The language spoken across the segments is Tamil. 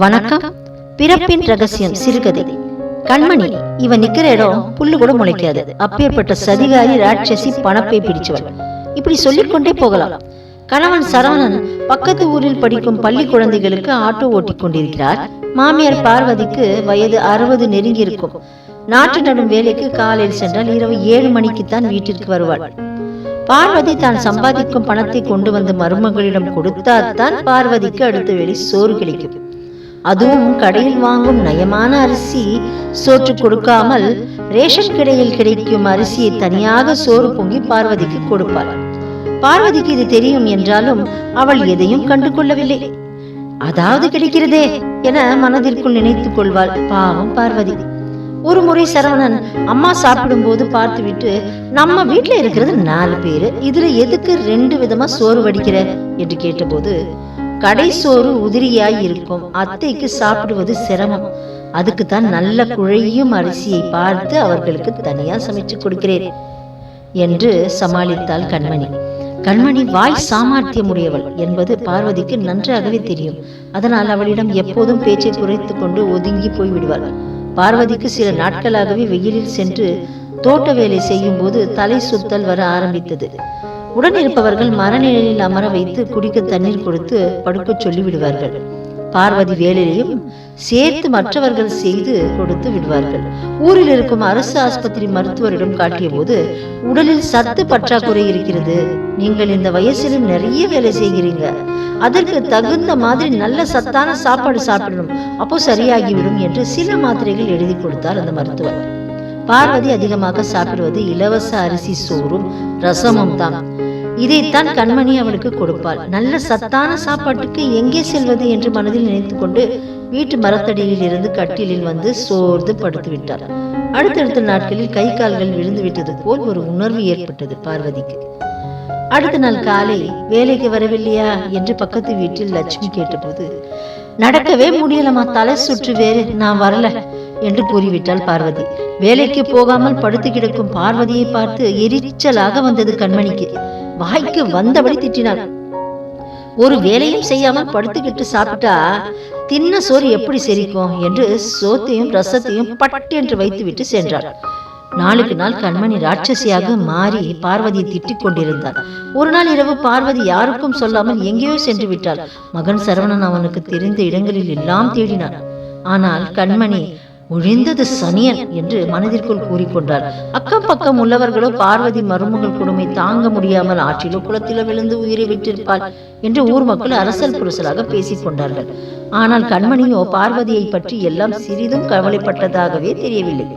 வணக்கம். பிறப்பின் ரகசியம் சிறுகதை. கண்மணி இவன் நிக்கிற இடம் புல்லு கூட முளைக்காது. அப்பேற்பட்ட சதிகாரி ராட்சசி பணப்பை பிடிச்சவள். இப்படி சொல்லிக்கொண்டே போகலாம். கணவன் சரவணன் பக்கத்து ஊரில் படிக்கும் பள்ளி குழந்தைகளுக்கு ஆட்டோ ஓட்டிக் கொண்டிருக்கிறார் மாமியார் பார்வதிக்கு வயது அறுபது நெருங்கி இருக்கும் நாட்டு நடும் வேலைக்கு காலையில் சென்றால் இரவு ஏழு மணிக்குத்தான் வீட்டிற்கு வருவாள். பார்வதி தான் சம்பாதிக்கும் பணத்தை கொண்டு வந்து மருமகளிடம் கொடுத்தால்தான் பார்வதிக்கு அடுத்த வேளை சோறு கிடைக்கும். அதுவும் கடையில் வாங்கும் நயமான அரிசி சோற்று கொடுக்காமல் ரேஷன் கடையில் கிடைக்கும் அரிசியை தனியாக சோறு பொங்கி பார்வதிக்கு கொடுப்பாள். பார்வதிக்கு இது தெரியும் என்றாலும் அவள் எதையும் கண்டு கொள்ளவில்லை அதாவது கிடைக்கிறதே என மனதிற்குள் நினைத்துக் கொள்வாள் பாவம் பார்வதி. ஒரு முறை சரவணன் அம்மா சாப்பிடும் போது பார்த்துவிட்டு நம்ம வீட்டுல இருக்கிறது நாலு பேரு இதுல எதுக்கு ரெண்டு விதமா சோறு வடிக்கிற? என்று கேட்டபோது கடை சோறு உதிரியாய் இருக்கும் அத்தைக்கு சாப்பிடுவது சிரமம். அதுக்கு தான் நல்ல குழையும் அரிசியை பார்த்து அவர்களுக்கு தனியா சமைச்சு கொடுக்கிறேன் என்று சமாளித்தாள் கண்மணி. கண்மணி வாய் சாமர்த்தியமுடையவள் என்பது பார்வதிக்கு நன்றாகவே தெரியும். அதனால் அவளிடம் எப்போதும் பேச்சை குறைத்து கொண்டு ஒதுங்கி போய் விடுவாள் பார்வதிக்கு சில நாட்களாகவே வெயிலில் சென்று தோட்ட வேலை செய்யும் போது தலை சுத்தல் வர ஆரம்பித்தது. உடன் இருப்பவர்கள் மரநிழலில் அமர வைத்து குடிக்க தண்ணீர் கொடுத்து படுக்கச் சொல்லி விடுவார்கள் பார்வதி வேலையையும் சேர்த்து மற்றவர்கள் செய்து கொடுத்து விடுவார்கள். ஊரில் இருக்கும் அரசு ஆஸ்பத்திரி மருத்துவரிடம் காட்டிய போது உடலில் சத்து பற்றாக்குறை இருக்கிறது. நீங்கள் இந்த வயசிலும் நிறைய வேலை செய்கிறீங்க. அதற்கு தகுந்த மாதிரி நல்ல சத்தான சாப்பாடு சாப்பிடணும். அப்போ சரியாகிவிடும் என்று சில மாத்திரைகள் எழுதி கொடுத்தார் அந்த மருத்துவர். பார்வதி அதிகமாக சாப்பிடுவது இலவச அரிசி சோறும் ரசமும் தான் இதைத்தான் கண்மணி அவளுக்கு கொடுப்பாள். நல்ல சத்தான சாப்பாட்டுக்கு எங்கே செல்வது என்று மனதில் நினைத்து கொண்டு வீட்டு மரத்தடியில் இருந்து கட்டிலில் வந்து சோர்ந்து படுத்து விட்டார் அடுத்தடுத்த நாட்களில் கை கால்கள் விழுந்து விட்டது போல் ஒரு உணர்வு ஏற்பட்டது பார்வதிக்கு. அடுத்த நாள் காலை வேலைக்கு வரவில்லையா? என்று பக்கத்து வீட்டில் லட்சுமி கேட்டபோது நடக்கவே முடியலமா தலை சுற்று வேறு. நான் வரல. என்று கூறிவிட்டாள் பார்வதி. வேலைக்கு போகாமல் படுத்து கிடக்கும் பார்வதியை பார்த்து எரிச்சலாக வந்தது கண்மணிக்கு. வாய்க்கு வந்தபடி திட்டினாள். ஒரு வேலையும் செய்யாமல் படுத்துக்கிட்டு சாப்பிட்டா தின்ன சோறு எப்படி செரிக்கும் என்று சோத்தையும் ரசத்தையும் பட்டு என்று வைத்துவிட்டு சென்றாள். நாளுக்கு நாள் கண்மணி ராட்சசியாக மாறி பார்வதியை திட்டிக் கொண்டிருந்தார் ஒரு நாள் இரவு பார்வதி யாருக்கும் சொல்லாமல் எங்கேயோ சென்று விட்டாள். மகன் சரவணன் அவனுக்கு தெரிந்த இடங்களில் எல்லாம் தேடினான். ஆனால் கண்மணி ஒழிந்தது சனியன் என்று மனதிற்குள் கூறிக்கொண்டார். அக்கம் பக்கம் உள்ளவர்களோ பார்வதி மருமகள் கொடுமை தாங்க முடியாமல் ஆற்றிலோ குளத்திலோ விழுந்து உயிரை விட்டிருப்பாள் என்று ஊர் மக்கள் அரசல் புரசலாக பேசிக் கொண்டார்கள். ஆனால் கண்மணியோ பார்வதியை பற்றி எல்லாம் சிறிதும் கவலைப்பட்டதாகவே தெரியவில்லை.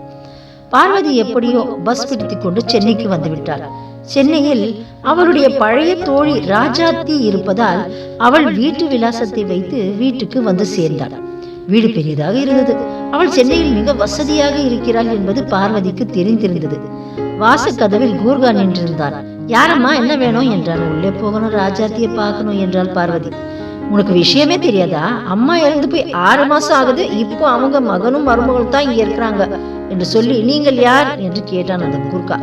பார்வதி எப்படியோ பஸ் பிடித்துக் கொண்டு சென்னைக்கு வந்துவிட்டாள். சென்னையில் அவளுடைய பழைய தோழி ராஜாத்தி இருப்பதால் அவள் வீட்டு விலாசத்தை வைத்து வீட்டுக்கு வந்து சேர்ந்தாள். வீடு பெரியதாக இருந்தது. அவள் சென்னையில் மிக வசதியாக இருக்கிறாள் என்பது பார்வதிக்கு தெரிந்திருந்தது. வாசக்கதவில் கூர்கா நின்றிருந்தான். யாரம்மா என்ன வேணும்? என்றான். உள்ளே போகணும் ராஜாத்தியை பார்க்கணும் என்றாள் பார்வதி. உனக்கு விஷயமே தெரியாதா? அம்மா இறந்து போய் ஆறு மாசம் ஆகுது. இப்போ அவங்க மகனும் மருமகளும் தான் இங்க இருக்கிறாங்க என்று சொல்லி நீங்கள் யார்? என்று கேட்டான் அந்த கூர்கா.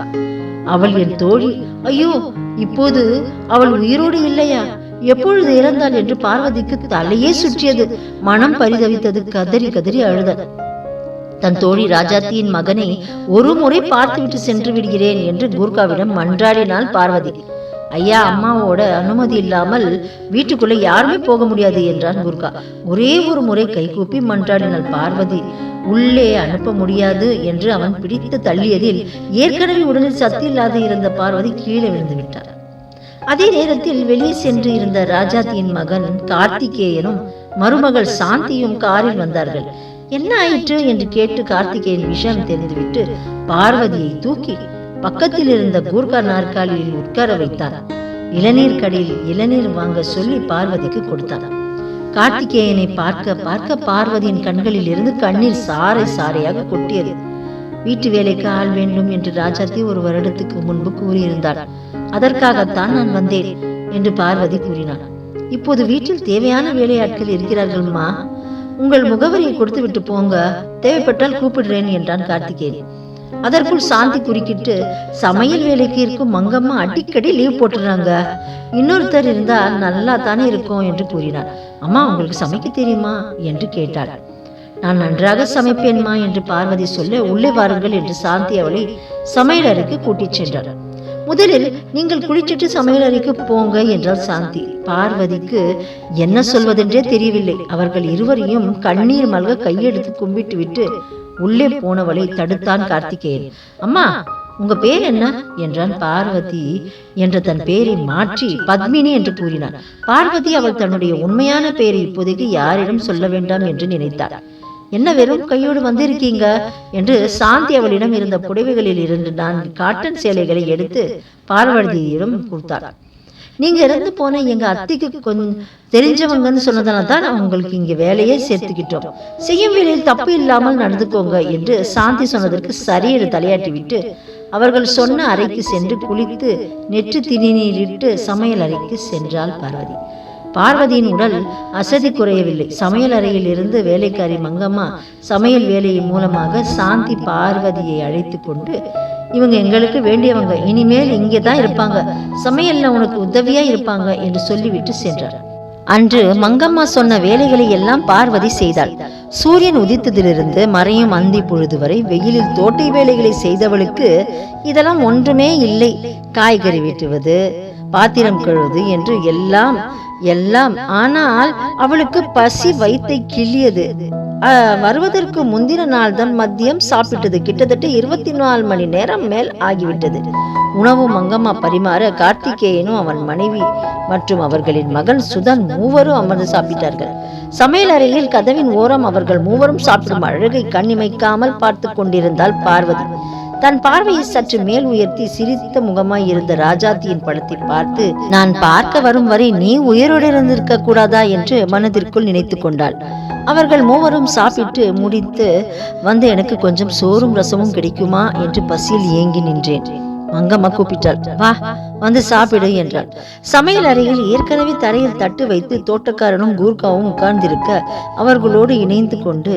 அவள் என் தோழி. ஐயோ இப்போது அவள் உயிரோடு இல்லையா? எப்பொழுது இறந்தாள் என்று பார்வதிக்கு தலையே சுற்றியது. மனம் பரிதவித்தது கதறி கதறி அழுத. தன் தோழி ராஜாத்தியின் மகனை ஒரு முறை பார்த்துவிட்டு சென்று விடுகிறேன் என்று கூர்காவிடம் மன்றாடினாள் பார்வதி. ஐயா அம்மாவோட அனுமதி இல்லாமல் வீட்டுக்குள்ள யாருமே போக முடியாது என்றான் குர்கா. ஒரே ஒரு முறை கைகூப்பி மன்றாடினாள் பார்வதி. உள்ளே அனுப்ப முடியாது என்று அவன் பிடித்து தள்ளியதில் ஏற்கனவே உடலில் சத்து இல்லாது இருந்த பார்வதி கீழே விழுந்து விட்டார். அதே நேரத்தில் வெளியே சென்று இருந்த ராஜாத்தியின் மகன் கார்த்திகேயனும் மருமகள் சாந்தியும் காரில் வந்தார்கள். என்ன ஆயிற்று? என்று கேட்டு கார்த்திகேயன் விஷயம் தெரிந்துவிட்டு பார்வதியை தூக்கி பக்கத்தில் இருந்த கூர்கா நாற்காலியில் உட்கார வைத்தார் இளநீர் கடையில் இளநீர் வாங்க சொல்லி பார்வதிக்கு கொடுத்தார் கார்த்திகேயனை பார்க்க பார்க்க பார்வதியின் கண்களில் இருந்து கண்ணீர் சாறை சாறையாக கொட்டியது. வீட்டு வேலைக்கு ஆள் வேண்டும் என்று ராஜாத்தி ஒரு வருடத்துக்கு முன்பு கூறியிருந்தார் அதற்காகத்தான் நான் வந்தேன் என்று பார்வதி கூறினாள். இப்போது வீட்டில் தேவையான வேலையாட்கள் இருக்கிறார்கள்மா உங்கள் முகவரியை கொடுத்து விட்டு போங்க. தேவைப்பட்டால் கூப்பிடுறேன் என்றான் கார்த்திகேயன். அதற்குள் சாந்தி குறுக்கிட்டு சமையல் வேலைக்கு இருக்கும் மங்கம்மா அடிக்கடி லீவ் போட்டுறாங்க. இன்னொருத்தர் இருந்தா நல்லா தானே இருக்கும் என்று கூறினார் அம்மா உங்களுக்கு சமைக்க தெரியுமா? என்று கேட்டாள். நான் நன்றாக சமைப்பேன்மா என்று பார்வதி சொல்ல உள்ளே வாருங்கள் என்று சாந்தி அவளை சமையலறைக்கு கூட்டிச் சென்றார் முதலில் நீங்கள் குளிச்சிட்டு சமையல் அறைக்கு போங்க என்றார் சாந்தி. பார்வதிக்கு என்ன சொல்வதென்றே தெரியவில்லை. அவர்கள் இருவரையும் கண்ணீர் மல்க கையெடுத்து கும்பிட்டு விட்டு உள்ளே போனவளை தடுத்தான் கார்த்திகேயன். அம்மா உங்க பேர் என்ன? என்றான் பார்வதி என்ற தன் பெயரை மாற்றி பத்மினி என்று கூறினார் பார்வதி அவள் தன்னுடைய உண்மையான பெயரை இப்போதைக்கு யாரிடம் சொல்ல வேண்டாம் என்று நினைத்தார் என்ன வெறும் கையோடு வந்திருக்கீங்க? என்று சாந்தி அவளிடம் இருந்த புடவைகளில் இருந்து நான் காட்டன் சேலைகளை எடுத்து பார்வதியிடம் கொடுத்தார் நீங்க இறந்து போன எங்க அத்தைக்கு கொஞ்சம் தெரிஞ்சவங்கன்னு சொன்னதால தான் உங்களுக்கு இங்க வேலையே சேர்த்துக்கிட்டோம். செய்யும் வேலையில் தப்பு இல்லாமல் நடந்துக்கோங்க என்று சாந்தி சொன்னதற்கு சரி தலையாட்டி விட்டு அவர்கள் சொன்ன அறைக்கு சென்று குளித்து நெற்று திணிநீரிட்டு சமையல் அறைக்கு சென்றாள் பார்வதி. பார்வதியின் உடல் அசதி குறையவில்லை. சமையல் அறையில் இருந்து வேலைக்காரி மங்கம்மா சமையல் வேலையின் மூலமாக சாந்தி பார்வதியை அழைத்து கொண்டு இவங்க எங்களுக்கு வேண்டியவங்க. இனிமேல் இங்கே தான் இருப்பாங்க. சமையல்ல உனக்கு உதவியா இருப்பாங்க என்று சொல்லிவிட்டு சென்றார். அன்று மங்கம்மா சொன்ன வேலைகளை எல்லாம் பார்வதி செய்தாள். சூரியன் உதித்ததிலிருந்து மறையும் அந்தி பொழுது வரை வெயிலில் தோட்டை வேலைகளை செய்தவளுக்கு இதெல்லாம் ஒன்றுமே இல்லை. காய்கறி வெட்டுவது பாத்திரம் கழுவது என்று எல்லாம் எல்லாம் ஆனால் அவளுக்கு பசி வயிற்றை கிள்ளியது. அஹ், வருவதற்கு முந்தின நாள் தான் மதியம் சாப்பிட்டது. கிட்டத்தட்ட இருபத்தி நாலு மணி நேரம் மேல் ஆகிவிட்டது. உணவு மங்கம்மா பரிமாற கார்த்திகேயனும் அவன் மனைவி மற்றும் அவர்களின் மகன் சுதன் மூவரும் அமர்ந்து சாப்பிட்டார்கள். சமையல் அறையில் கதவின் ஓரம் அவர்கள் மூவரும் சாப்பிடும் அழகை கண்ணிமைக்காமல் பார்த்து கொண்டிருந்தால் பார்வதி. தன் பார்வையை சற்று மேல் உயர்த்தி சிரித்த முகமாய் இருந்த ராஜாத்தியின் படத்தை பார்த்து நான் பார்க்க வரும் வரை நீ உயிரோடு இருந்திருக்க கூடாதா? என்று மனதிற்குள் நினைத்து கொண்டாள். அவர்கள் மூவரும் சாப்பிட்டு முடித்து வந்து எனக்கு கொஞ்சம் சோறும் ரசமும் கிடைக்குமா? என்று பசியில் ஏங்கி நின்றேன். மங்கம்மா கூப்பிட்டாள். வா வந்து சாப்பிடு என்றாள். சமையல் அறையில் ஏற்கனவே தரையில் தட்டு வைத்து தோட்டக்காரனும் கூர்காவும் உட்கார்ந்திருக்க அவர்களோடு இணைந்து கொண்டு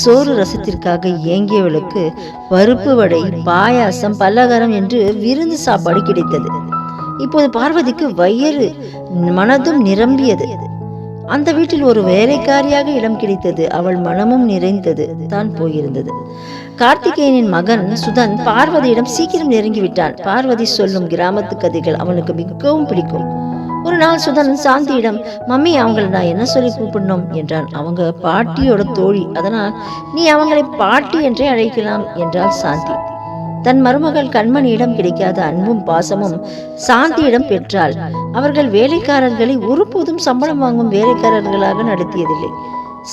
சோறு ரசத்திற்காக ஏங்கியவளுக்கு பருப்பு வடை பாயாசம் பலகாரம் என்று விருந்து சாப்பாடு கிடைத்தது. இப்போது பார்வதிக்கு வயிறு மனதும் நிரம்பியது. அந்த வீட்டில் ஒரு வேலைக்காரியாக இடம் கிடைத்தது. அவள் மனமும் நிறைந்தது. தான் போயிருந்தது. கார்த்திகேயனின் மகன் சுதன் பார்வதியிடம் சீக்கிரம் நெருங்கி விட்டான் பார்வதி சொல்லும் கிராமத்து கதைகள் அவனுக்கு மிகவும் பிடிக்கும். ஒரு நாள் சுதன் சாந்தியிடம் மம்மி அவங்கள நான் என்ன சொல்லி கூப்பிடணும்? என்றான். அவங்க பாட்டியோட தோழி. அதனால் நீ அவங்களை பாட்டி என்றே அழைக்கலாம் என்றாள் சாந்தி. தன் மருமகள் கண்மணியிடம் கிடைக்காத அன்பும் பாசமும் சாந்தியிடம் பெற்றாள். அவர்கள் வேலைக்காரர்களை ஒருபோதும் சம்பளம் வாங்கும் வேலைக்காரர்களாக நடத்தியதில்லை.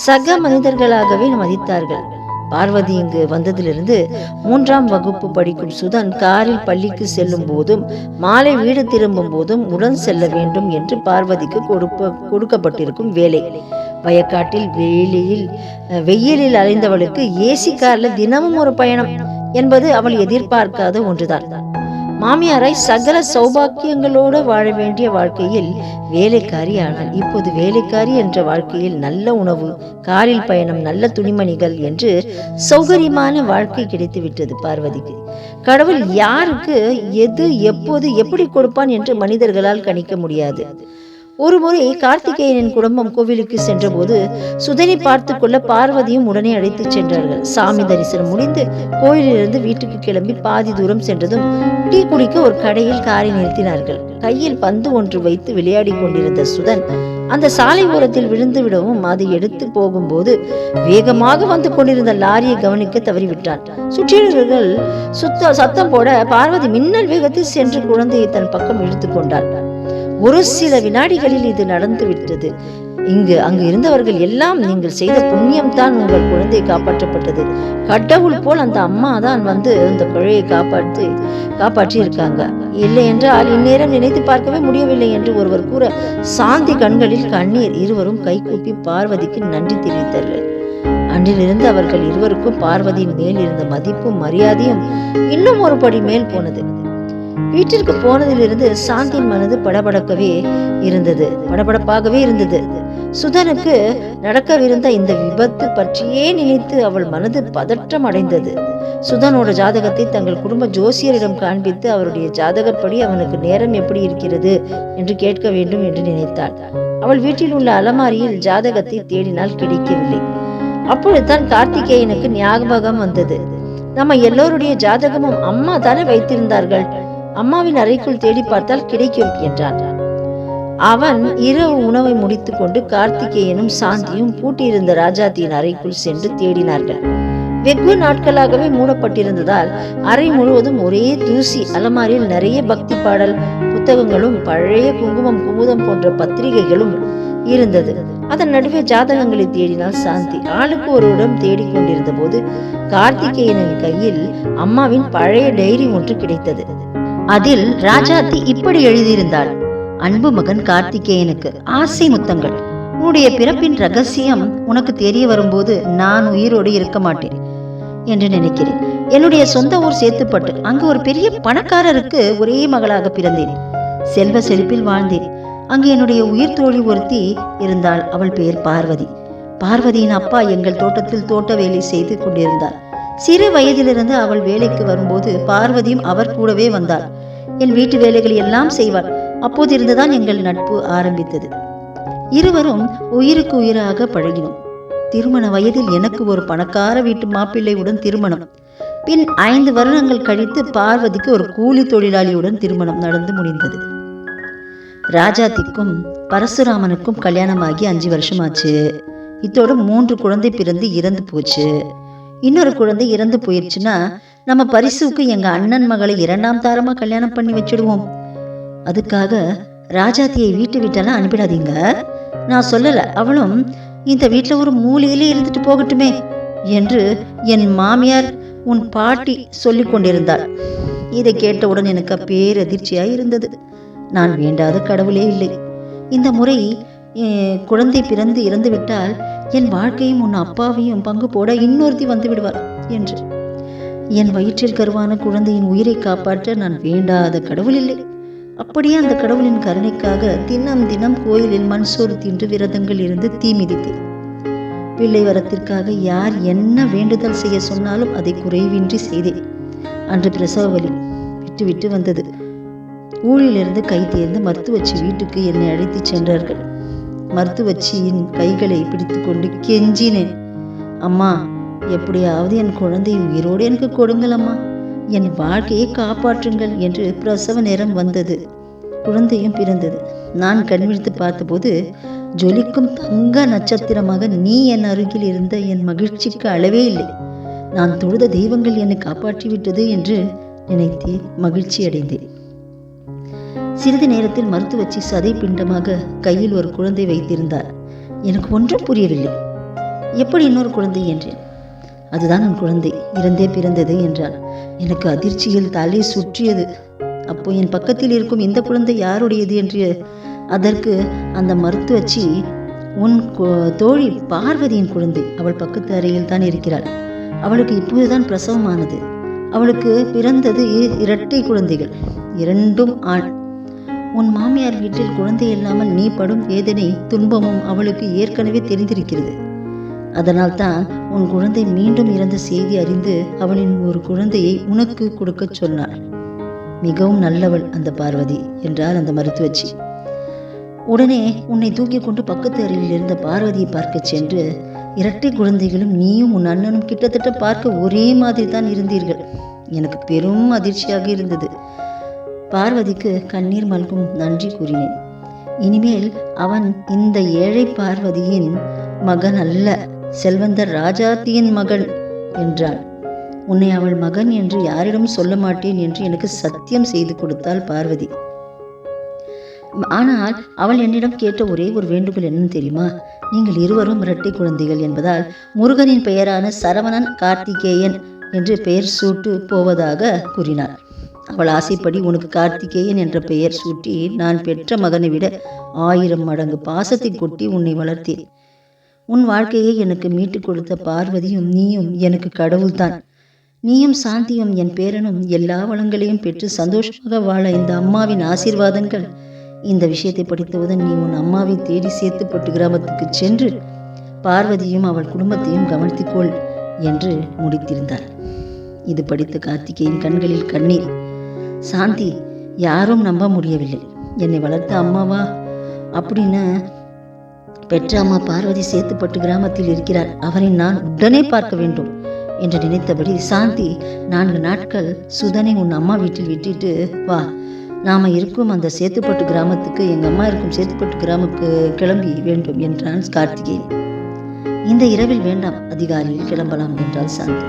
சக மனிதர்களாகவே மதித்தார்கள். பார்வதி இங்கு வந்ததிலிருந்து மூன்றாம் வகுப்பு படிக்கும் சுதன் காரில் பள்ளிக்கு செல்லும் போதும் மாலை வீடு திரும்பும் போதும் உடன் செல்ல வேண்டும் என்று பார்வதிக்கு கொடுப்ப கொடுக்கப்பட்டிருக்கும் வேலை. வயக்காட்டில் வெயிலில் வெயிலில் அலைந்தவளுக்கு ஏசி காரில் தினமும் ஒரு பயணம். என்பது அவள் எதிர்பார்க்காத ஒன்றுதான். மாமியாரை சகல சௌபாக்கியங்களோடு வாழ வேண்டிய வாழ்க்கையில் வேலைக்காரி ஆனால் இப்போது வேலைக்காரி என்ற வாழ்க்கையில் நல்ல உணவு காரில் பயணம் நல்ல துணிமணிகள் என்று சௌகரியமான வாழ்க்கை கிடைத்து விட்டது பார்வதிக்கு. கடவுள் யாருக்கு எது எப்போது எப்படி கொடுப்பான் என்று மனிதர்களால் கணிக்க முடியாது. ஒருமுறை கார்த்திகேயனின் குடும்பம் கோவிலுக்கு சென்றபோது சுதனை பார்த்து கொள்ள பார்வதியும் உடனே அழைத்துச் சென்றார்கள். சாமி தரிசனம் முடிந்து கோயிலிலிருந்து வீட்டுக்கு கிளம்பி பாதி தூரம் சென்றதும் டீ குடிக்க ஒரு கடையில் காரை நிறுத்தினார்கள். கையில் பந்து ஒன்று வைத்து விளையாடி கொண்டிருந்த சுதன் அந்த சாலை ஓரத்தில் விழுந்து விடவும் அது எடுத்து போகும்போது வேகமாக வந்து கொண்டிருந்த லாரியை கவனிக்க தவறிவிட்டான். சுற்றியவர்கள் சுத்த சத்தம் போட பார்வதி மின்னல் வேகத்தில் சென்று குழந்தையை தன் பக்கம் இழுத்து கொண்டாள். ஒரு சில வினாடிகளில் இது நடந்து விட்டது இங்கு அங்கு இருந்தவர்கள் எல்லாம் நீங்கள் செய்த புண்ணியம் தான் உங்கள் குழந்தை காப்பாற்றப்பட்டது. கடவுள் போல் அந்த அம்மா தான் வந்து அந்த குழையை காப்பாற்றி காப்பாற்றி இருக்காங்க இல்லை என்றால் இந்நேரம் நினைத்து பார்க்கவே முடியவில்லை என்று ஒருவர் கூற சாந்தி கண்களில் கண்ணீர் இருவரும் கைகூப்பி பார்வதிக்கு நன்றி தெரிவித்தார்கள். அன்றிலிருந்து அவர்கள் இருவருக்கும் பார்வதியின் மேல் இருந்த மதிப்பும் மரியாதையும் இன்னும் ஒரு படி மேல் போனது. வீட்டிற்கு போனதிலிருந்து சாந்தியின் மனது படபடக்கவே இருந்தது. படபடப்பாகவே இருந்தது. சுதனுக்கு நடக்கவிருந்த இந்த விபத்து பற்றியே நினைத்து அவள் மனது பதற்றம் அடைந்தது. சுதனோட ஜாதகத்தை தங்கள் குடும்ப ஜோசியரிடம் காண்பித்து அவருடைய ஜாதகப்படி அவனுக்கு நேரம் எப்படி இருக்கிறது என்று கேட்க வேண்டும் என்று நினைத்தாள். அவள் வீட்டில் உள்ள அலமாரியில் ஜாதகத்தை தேடினால் கிடைக்கவில்லை. அப்பொழுதுதான் கார்த்திகேயனுக்கு ஞாபகம் வந்தது. நம்ம எல்லோருடைய ஜாதகமும் அம்மா தானே வைத்திருந்தார்கள். அம்மாவின் அறைக்குள் தேடி பார்த்தால் கிடைக்கும் என்றான். அவன் இரவு உணவை முடித்துக்கொண்டு கார்த்திகேயனும் சாந்தியும் பூட்டியிருந்த ராஜாத்தியின் அறைக்குள் சென்று தேடினார்கள். வெகு நாட்களாகவே மூடப்பட்டிருந்ததால் அறை முழுவதும் ஒரே தூசி அலமாரியில் நிறைய பக்தி பாடல் புத்தகங்களும் பழைய குங்குமம் குமுதம் போன்ற பத்திரிகைகளும் இருந்தது. அதன் நடுவே ஜாதகங்களை தேடினால் சாந்தி. ஆளுக்கு ஒருவரிடம் தேடிக்கொண்டிருந்த போது கார்த்திகேயனின் கையில் அம்மாவின் பழைய டைரி ஒன்று கிடைத்தது. அதில் ராஜாத்தி இப்படி எழுதியிருந்தாள். அன்பு மகன் கார்த்திகேயனுக்கு ஆசை முத்தங்கள். உன்னுடைய பிறப்பின் ரகசியம் உனக்கு தெரிய வரும்போது நான் உயிரோடு இருக்க மாட்டேன் என்று நினைக்கிறேன். என்னுடைய சொந்த ஊர் சேத்துப்பட்டு அங்கு ஒரு பெரிய பணக்காரருக்கு ஒரே மகளாக பிறந்தேன். செல்வ செழிப்பில் வாழ்ந்தேன். அங்கு என்னுடைய உயிர் தோழி ஒருத்தி இருந்தாள். அவள் பெயர் பார்வதி. பார்வதியின் அப்பா எங்கள் தோட்டத்தில் தோட்ட வேலை செய்து கொண்டிருந்தார். சிறு வயதிலிருந்து அவள் வேலைக்கு வரும்போது பார்வதியும் அவர் கூடவே வந்தாள் என் வீட்டு வேலைகளை எல்லாம் செய்வாள் அப்போதிருந்துதான் எங்கள் நட்பு ஆரம்பித்தது. இருவரும் உயிருக்கு உயிராக பழகினோம். திருமண வயதில் எனக்கு ஒரு பணக்கார வீட்டு மாப்பிள்ளையுடன் திருமணம். பின் ஐந்து வருடங்கள் கழித்து பார்வதிக்கு ஒரு கூலி தொழிலாளியுடன் திருமணம் நடந்து முடிந்தது. ராஜாத்திக்கும் பரசுராமனுக்கும் கல்யாணமாகி அஞ்சு வருஷமாச்சு. இத்தோடு மூன்று குழந்தை பிறந்து இறந்து போச்சு. இன்னொரு குழந்தை இறந்து போயிடுச்சுன்னா நம்ம பரிசுக்கு எங்க அண்ணன் மகளை இரண்டாம் தாரமா கல்யாணம் பண்ணி வச்சிடுவோம். அதுக்காக ராஜாத்தியை வீட்டு வீட்டெல்லாம் அனுப்பிடாதீங்க. நான் சொல்லல அவளும் இந்த வீட்டில் ஒரு மூலையிலே இருந்துட்டு போகட்டுமே என்று என் மாமியார் உன் பாட்டி சொல்லி கொண்டிருந்தாள். இதை கேட்டவுடன் எனக்கு பேரதிர்ச்சியாய் இருந்தது. நான் வேண்டாத கடவுளே இல்லை. இந்த முறை குழந்தை பிறந்து இறந்து விட்டால் என் வாழ்க்கையும் உன் அப்பாவையும் பங்கு போட இன்னொருத்தி வந்து விடுவார் என்று. என் வயிற்றில் கருவான குழந்தையின் உயிரை காப்பாற்ற நான் வேண்டாத கடவுள் இல்லை. அப்படியே அந்த கடவுளின் கருணைக்காக தினம் தினம் கோயிலில் மண்சோறு தின்று விரதங்கள் இருந்து தீ மிதித்தேன். பிள்ளை வரத்திற்காக யார் என்ன வேண்டுதல் செய்ய சொன்னாலும் அதை குறைவின்றி செய்தேன். அன்று பிரசவ வலி விட்டு விட்டு வந்தது. ஊழிலிருந்து கை தேர்ந்து மருத்துவச்சி வீட்டுக்கு என்னை அழைத்துச் சென்றார்கள். மருத்துவச்சியின் கைகளை பிடித்துக்கொண்டு கெஞ்சினேன். அம்மா எப்படியாவது என் குழந்தை உயிரோடு எனக்கு கொடுங்கள் அம்மா என் வாழ்க்கையை காப்பாற்றுங்கள் என்று பிரசவ நேரம் வந்தது. குழந்தையும் பிறந்தது. நான் கண்விழித்து பார்த்தபோது ஜொலிக்கும் தங்க நட்சத்திரமாக நீ என் அருகில் இருந்த என் மகிழ்ச்சிக்கு அளவே இல்லை. நான் தொழுத தெய்வங்கள் என்னை காப்பாற்றிவிட்டது என்று நினைத்தேன் மகிழ்ச்சி அடைந்தேன். சிறிது நேரத்தில் மருத்துவச்சி சதை பிண்டமாக கையில் ஒரு குழந்தை வைத்திருந்தார். எனக்கு ஒன்றும் புரியவில்லை. எப்படி இன்னொரு குழந்தை? என்றேன். அதுதான் என் குழந்தை. இறந்தே பிறந்தது என்றாள். எனக்கு அதிர்ச்சியில் தலை சுற்றியது. அப்போ என் பக்கத்தில் இருக்கும் இந்த குழந்தை யாருடையது என்று அதற்கு அந்த மருத்துவச்சி உன் தோழி பார்வதியின் குழந்தை. அவள் பக்கத்து அறையில் தான் இருக்கிறாள். அவளுக்கு இப்போதுதான் பிரசவமானது. அவளுக்கு பிறந்தது இ- இரட்டை குழந்தைகள். இரண்டும் ஆண். உன் மாமியார் வீட்டில் குழந்தை இல்லாமல் நீ படும் வேதனை துன்பமும் அவளுக்கு ஏற்கனவே தெரிந்திருக்கிறது. அதனால் தான் உன் குழந்தை மீண்டும் இறந்த செய்தி அறிந்து அவனின் ஒரு குழந்தையை உனக்கு கொடுக்கச் சொன்னாள். மிகவும் நல்லவள் அந்த பார்வதி என்றார் அந்த மருத்துவச்சி. உடனே உன்னை தூக்கி கொண்டு பக்கத்து அருகில் இருந்த பார்வதியை பார்க்கச் சென்று இரட்டை குழந்தைகளும் நீயும் உன் அண்ணனும் கிட்டத்தட்ட பார்க்க ஒரே மாதிரி தான் இருந்தீர்கள். எனக்கு பெரும் அதிர்ச்சியாக இருந்தது. பார்வதிக்கு கண்ணீர் மல்கும் நன்றி கூறினேன். இனிமேல் அவன் இந்த ஏழை பார்வதியின் மகன் அல்ல. செல்வந்தர் ராஜாத்தியின் மகன் என்றாள். உன்னை அவள் மகன் என்று யாரிடம் சொல்ல மாட்டேன் என்று எனக்கு சத்தியம் செய்து கொடுத்தாள் பார்வதி. ஆனால் அவள் என்னிடம் கேட்ட ஒரே ஒரு வேண்டுகோள் என்னன்னு தெரியுமா? நீங்கள் இருவரும் இரட்டை குழந்தைகள் என்பதால் முருகனின் பெயரான சரவணன் கார்த்திகேயன் என்று பெயர் சூட்டு போவதாக கூறினார் அவள் ஆசைப்படி உனக்கு கார்த்திகேயன் என்ற பெயர் சூட்டி நான் பெற்ற மகனை விட ஆயிரம் மடங்கு பாசத்தை கொட்டி உன்னை வளர்த்தேன். உன் வாழ்க்கையை எனக்கு மீட்டுக் கொடுத்த பார்வதியும் நீயும் எனக்கு கடவுள்தான். நீயும் சாந்தியும் என் பேரனும் எல்லா வளங்களையும் பெற்று சந்தோஷமாக வாழ இந்த அம்மாவின் ஆசீர்வாதங்கள். இந்த விஷயத்தை படித்தவுடன் நீ உன் அம்மாவை தேடி சேர்த்துப்பட்டு கிராமத்துக்கு சென்று பார்வதியும் அவள் குடும்பத்தையும் கவனித்துக்கொள் என்று முடித்திருந்தார். இது படித்த கார்த்திகேயன் கண்களில் கண்ணீர். சாந்தி யாரும் நம்ப முடியவில்லை. என்னை வளர்த்த அம்மாவா? அப்படின்னு பெற்றாமா பார்வதி சேத்துப்பட்டு கிராமத்தில் இருக்கிறார். அவரை நான் உடனே பார்க்க வேண்டும் என்று நினைத்தபடி சாந்தி நான்கு நாட்கள் சுதனை உன் அம்மா வீட்டில் விட்டுட்டு வா. நாம இருக்கும் அந்த சேத்துப்பட்டு கிராமத்துக்கு எங்க அம்மா இருக்கும் சேத்துப்பட்டு கிராமுக்கு கிளம்பி வேண்டும் என்றான் கார்த்திகேயன் இந்த இரவில் வேண்டாம் அதிகாலையில் கிளம்பலாம் என்றாள் சாந்தி.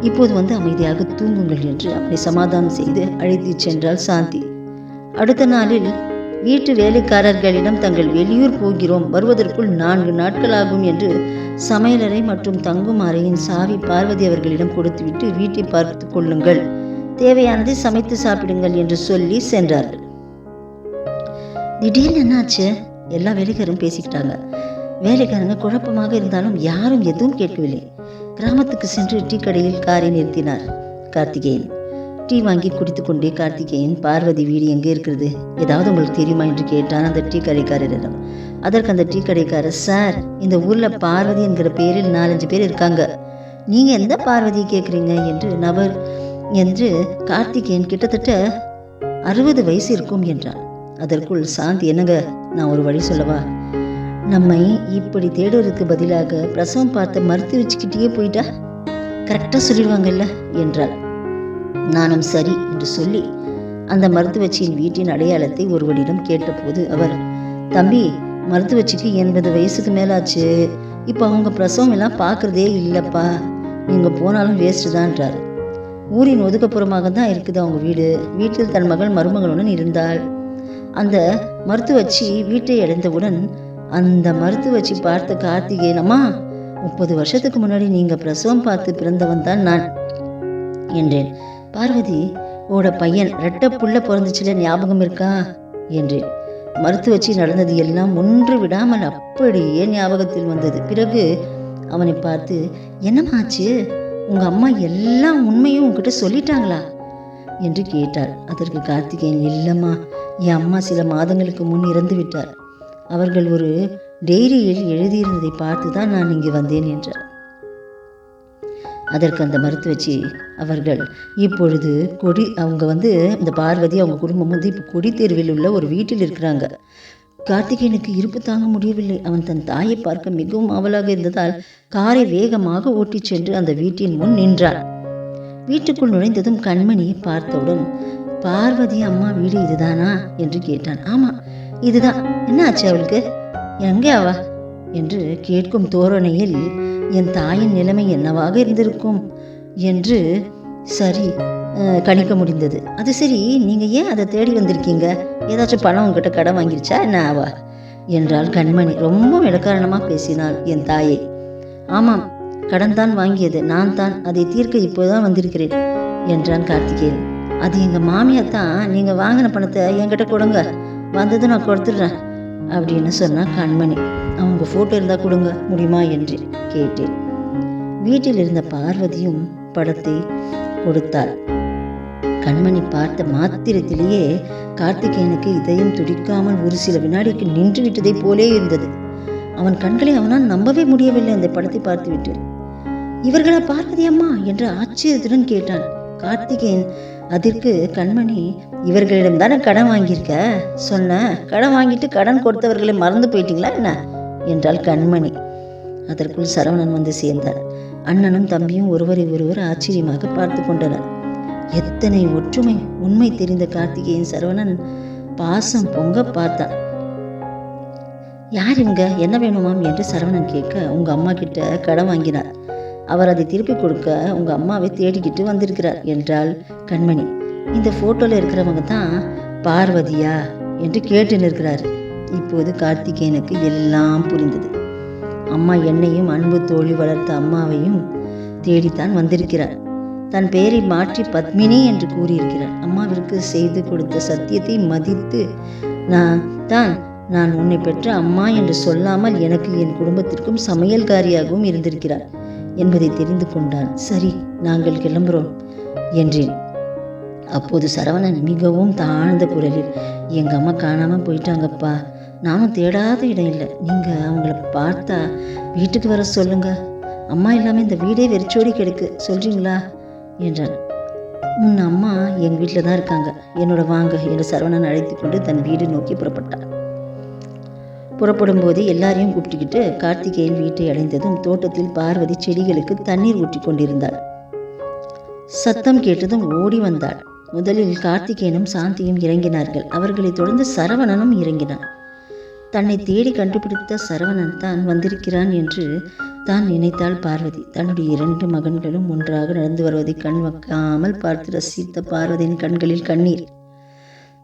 இப்போது வந்து அமைதியாக தூங்குங்கள் என்று அவனை சமாதானம் செய்து அழைத்துச் சென்றாள் சாந்தி. அடுத்த நாளில் வீட்டு வேலைக்காரர்களிடம் தங்கள் வெளியூர் போகிறோம் வருவதற்குள் நான்கு நாட்கள் ஆகும் என்று சமையலறை மற்றும் தங்கும் அறையின் சாவி பார்வதி அவர்களிடம் கொடுத்துவிட்டு வீட்டை பார்த்து கொள்ளுங்கள். தேவையானதை சமைத்து சாப்பிடுங்கள் என்று சொல்லி சென்றார்கள் திடீர்னு என்னாச்சு? எல்லா வேலைக்காரும் பேசிக்கிட்டாங்க. வேலைக்காரங்க குழப்பமாக இருந்தாலும் யாரும் எதுவும் கேட்கவில்லை. கிராமத்துக்கு சென்று டீ கடையில் காரை நிறுத்தினார் கார்த்திகேயன். டீ வாங்கி குடித்துக்கொண்டே கார்த்திகேயன் பார்வதி வீடு எங்கே இருக்கிறது? ஏதாவது உங்களுக்கு தெரியுமா என்று கேட்டான் அந்த டீ கடைக்காரரிடம். அதற்கு அந்த டீ கடைக்காரர் சார் இந்த ஊரில் பார்வதி என்கிற பேரில் நாலஞ்சு பேர் இருக்காங்க. நீங்கள் எந்த பார்வதி கேட்குறீங்க? என்று நபர் என்று கார்த்திகேயன் கிட்டத்தட்ட அறுபது வயசு இருக்கும் என்றான். அதற்குள் சாந்தி என்னங்க? நான் ஒரு வழி சொல்லவா? நம்மை இப்படி தேடுவதற்கு பதிலாக பிரசவம் பார்த்து மறுத்து வச்சுக்கிட்டே போயிட்டா? கரெக்டாக சொல்லிடுவாங்கல்ல? என்றாள். நானும் சரி என்று சொல்லி அந்த மருத்துவச்சியின் வீட்டின் அடையாளத்தை ஒருவரிடம் கேட்டபோது அவர் தம்பி மருத்துவச்சிக்கு எண்பது வயசுக்கு மேலாச்சு. இப்போ அவங்க பிரசவம் எல்லாம் பார்க்கறதே இல்லைப்பா. நீங்கள் போனாலும் வேஸ்ட்டு தான்றார். ஊரின் ஒதுக்கப்புறமாக தான் இருக்குது அவங்க வீடு. வீட்டில் தன் மகள் மருமகளுடன் இருந்தாள். அந்த மருத்துவச்சி வீட்டை அடைந்தவுடன் அந்த மருத்துவச்சி பார்த்த கார்த்திகேயன் அம்மா முப்பது வருஷத்துக்கு முன்னாடி நீங்க பிரசவம் பார்த்து பிறந்தவன் தான் நான் என்றேன். பார்வதி ஓட பையன் ரெட்ட புள்ள பிறந்துச்சுல ஞாபகம் இருக்கா? என்றேன். மருத்துவச்சி நடந்தது எல்லாம் ஒன்று விடாமல் அப்படியே ஞாபகத்தில் வந்தது. பிறகு அவனை பார்த்து என்னமாச்சு உங்க அம்மா எல்லாம் உண்மையும் உங்ககிட்ட சொல்லிட்டாங்களா? என்று கேட்டார் அதற்கு கார்த்திகேயன் இல்லம்மா. என் அம்மா சில மாதங்களுக்கு முன் இறந்து விட்டார். அவர்கள் ஒரு டெய்ரியில் எழுதியிருந்ததை பார்த்து தான் நான் இங்கு வந்தேன் என்றார். அதற்கு அந்த மருத்துவச்சி அவர்கள் இப்பொழுது கொடி அவங்க வந்து இந்த பார்வதி அவங்க குடும்பம் வந்து இப்போ கொடி தேர்வில் உள்ள ஒரு வீட்டில் இருக்கிறாங்க. கார்த்திகேயனுக்கு இருப்பு தாங்க முடியவில்லை. அவன் தன் தாயை பார்க்க மிகவும் ஆவலாக இருந்ததால் காரை வேகமாக ஓட்டிச் சென்று அந்த வீட்டின் முன் நின்றான். வீட்டுக்குள் நுழைந்ததும் கண்மணியை பார்த்தவுடன் பார்வதி அம்மா வீடு இதுதானா? என்று கேட்டான். ஆமா இதுதான். என்ன ஆச்சு அவளுக்கு? எங்கே அவ என்று கேட்கும் தோரணையில் என் தாயின் நிலைமை என்னவாக இருந்திருக்கும்? என்று சரி கணிக்க முடிந்தது. அது சரி நீங்கள் ஏன் அதை தேடி வந்திருக்கீங்க? ஏதாச்சும் பணம் உங்ககிட்ட கடன் வாங்கிருச்சா? என்ன ஆவா? என்றால் கண்மணி ரொம்ப இடக்காரணமாக பேசினாள் என் தாயை. ஆமாம் கடன் தான் வாங்கியது. நான் தான் அதை தீர்க்க இப்போதான் வந்திருக்கிறேன் என்றான் கார்த்திகேயன். அது எங்கள் மாமியார் தான் நீங்கள் வாங்கின பணத்தை என்கிட்ட கொடுங்க. வந்தது நான் கொடுத்துட்றேன் அப்படின்னு சொன்னா கண்மணி. அவங்க ஃபோட்டோ இருந்தால் கொடுங்க. முடியுமா என்று கேட்டேன். வீட்டில் இருந்த பார்வதியும் படத்தை கொடுத்தாள். கண்மணி பார்த்த மாத்திரத்திலேயே கார்த்திகேயனுக்கு இதயம் துடிக்காமல் ஒரு சில வினாடிக்கு நின்று விட்டதை போலே இருந்தது. அவன் கண்களை அவனால் நம்பவே முடியவில்லை. அந்த படத்தை பார்த்துவிட்டு இவர்களா பார்வதி அம்மா? என்று ஆச்சரியத்துடன் கேட்டான். கார்த்திகேயன் அதற்கு கண்மணி இவர்களிடம் தானே கடன் வாங்கியிருக்க? சொன்ன கடன் வாங்கிட்டு கடன் கொடுத்தவர்களை மறந்து போயிட்டீங்களா என்ன? என்றாள் கண்மணி. அதற்குள் சரவணன் வந்து சேர்ந்தார். அண்ணனும் தம்பியும் ஒருவரை ஒருவர் ஆச்சரியமாக பார்த்து கொண்டனர். எத்தனை ஒற்றுமை உண்மை தெரிந்த கார்த்திகேயன் சரவணன் பாசம் பொங்க பார்த்தான். யார் இவங்க? என்ன வேணுமாம்? என்று சரவணன் கேட்க உங்க அம்மா கிட்ட கடன் வாங்கினார். அவர் அதை திருப்பி கொடுக்க உங்க அம்மாவை தேடிக்கிட்டு வந்திருக்கிறார் என்றாள் கண்மணி. இந்த போட்டோல இருக்கிறவங்க தான் பார்வதியா? என்று கேட்டு நிற்கிறாரு. இப்போது கார்த்திகேயனுக்கு எல்லாம் புரிந்தது. அம்மா என்னையும் அன்பு தோழி வளர்த்த அம்மாவையும் தேடித்தான் வந்திருக்கிறார் தன் பெயரை மாற்றி பத்மினி என்று கூறியிருக்கிறார் அம்மாவிற்கு செய்து கொடுத்த சத்தியத்தை மதித்து நான் தான் நான் உன்னை பெற்ற அம்மா என்று சொல்லாமல் எனக்கு என் குடும்பத்திற்கும் சமையல்காரியாகவும் இருந்திருக்கிறார் என்பதை தெரிந்து கொண்டான். சரி நாங்கள் கிளம்புறோம் என்றேன். அப்போது சரவணன் மிகவும் தாழ்ந்த குரலில் எங்கள் அம்மா காணாமல் போயிட்டாங்கப்பா. நானும் தேடாத இடம் இல்லை. நீங்க அவங்கள பார்த்தா வீட்டுக்கு வர சொல்லுங்க. அம்மா இல்லாமல் இந்த வீடே வெறிச்சோடி கிடக்கு. சொல்றீங்களா? என்றான். உன் அம்மா எங்கள் வீட்டில் தான் இருக்காங்க. என்னோட வாங்க என்று சரவணன் அழைத்து கொண்டு தன் வீடு நோக்கி புறப்பட்டான். புறப்படும் போது எல்லாரையும் கூப்பிட்டுக்கிட்டு கார்த்திகேயன் வீட்டை அடைந்ததும் தோட்டத்தில் பார்வதி செடிகளுக்கு தண்ணீர் ஊற்றி கொண்டிருந்தாள். சத்தம் கேட்டதும் ஓடி வந்தாள். முதலில் கார்த்திகேயனும் சாந்தியும் இறங்கினார்கள். அவர்களைத் தொடர்ந்து சரவணனும் இறங்கினான். தன்னை தேடி கண்டுபிடித்த சரவணன் தான் வந்திருக்கிறான் என்று தான் நினைத்தாள் பார்வதி. தன்னுடைய இரண்டு மகன்களும் ஒன்றாக நடந்து வருவதை கண் வைக்காமல் பார்த்து ரசித்த பார்வதியின் கண்களில் கண்ணீர்.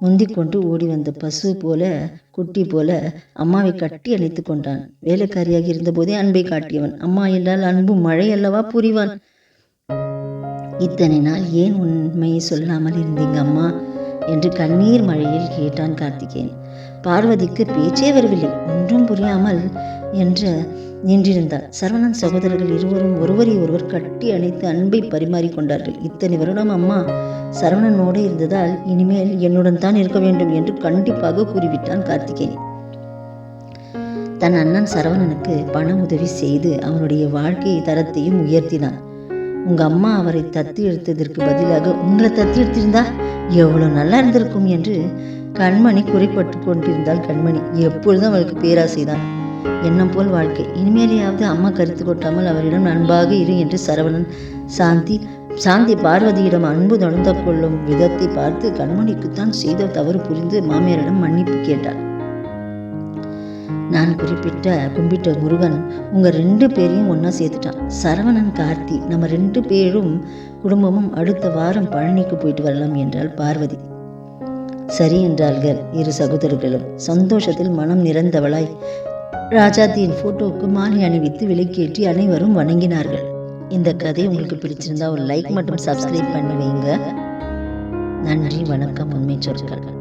முந்திக் கொண்டு ஓடி வந்த பசு போல குட்டி போல அம்மாவை கட்டி அணைத்து கொண்டான். வேலைக்காரியாக இருந்தபோதே அன்பை காட்டியவன். அம்மா என்றால் அன்பு மழை அல்லவா புரிவான்? இத்தனை நாள் ஏன் உண்மையை சொல்லாமல் இருந்தீங்க அம்மா? என்று கண்ணீர் மழையில் கேட்டான் கார்த்திகேயன். பார்வதிக்கு பேச்சே வரவில்லை. ஒன்றும் புரியாமல் என்று நின்றிருந்தார். சரவணன் சகோதரர்கள் இருவரும் ஒருவரை ஒருவர் கட்டி அணைத்து அன்பை பரிமாறிக்கொண்டார்கள் இத்தனை வருடம் அம்மா சரவணனோடு இருந்ததால் இனிமேல் என்னுடன் தான் இருக்க வேண்டும் என்று கண்டிப்பாக கூறிவிட்டான் கார்த்திகேயன். தன் அண்ணன் சரவணனுக்கு பண உதவி செய்து அவனுடைய வாழ்க்கை தரத்தையும் உயர்த்தினான். உங்க அம்மா அவரை தத்து எடுத்ததற்கு பதிலாக உங்களை தத்து எடுத்திருந்தா எவ்வளவு நல்லா இருந்திருக்கும் என்று கண்மணி குறைப்பட்டு கொண்டிருந்தாள் கண்மணி. எப்பொழுதும் அவளுக்கு பேராசைதான். எண்ணம் போல் வாழ்க்கை. இனிமேலையாவது அம்மா கருத்து கொட்டாமல் அவரிடம் அன்பாக இரு என்று சரவணன் சாந்தி சாந்தி பார்வதியிடம் அன்பு தொடர்ந்து கொள்ளும் விதத்தை பார்த்து கண்மணிக்குத்தான் செய்த தவறு புரிந்து மாமியாரிடம் மன்னிப்பு கேட்டாள். நான் குறிப்பிட்ட கும்பிட்ட முருகன் உங்க ரெண்டு பேரையும் ஒன்றா சேர்த்துட்டான். சரவணன் கார்த்தி நம்ம ரெண்டு பேரும் குடும்பமும் அடுத்த வாரம் பழனிக்கு போயிட்டு வரலாம் என்றாள் பார்வதி. சரி என்றார்கள் இரு சகோதரர்களும். சந்தோஷத்தில் மனம் நிறைந்தவளாய் ராஜாத்தியின் போட்டோவுக்கு மாலை அணிவித்து விலைக்கேற்றி அனைவரும் வணங்கினார்கள். இந்த கதை உங்களுக்கு பிடிச்சிருந்தா ஒரு லைக் மற்றும் சப்ஸ்கிரைப் பண்ணி வைங்க. நன்றி வணக்கம் உண்மை சொற்கள்.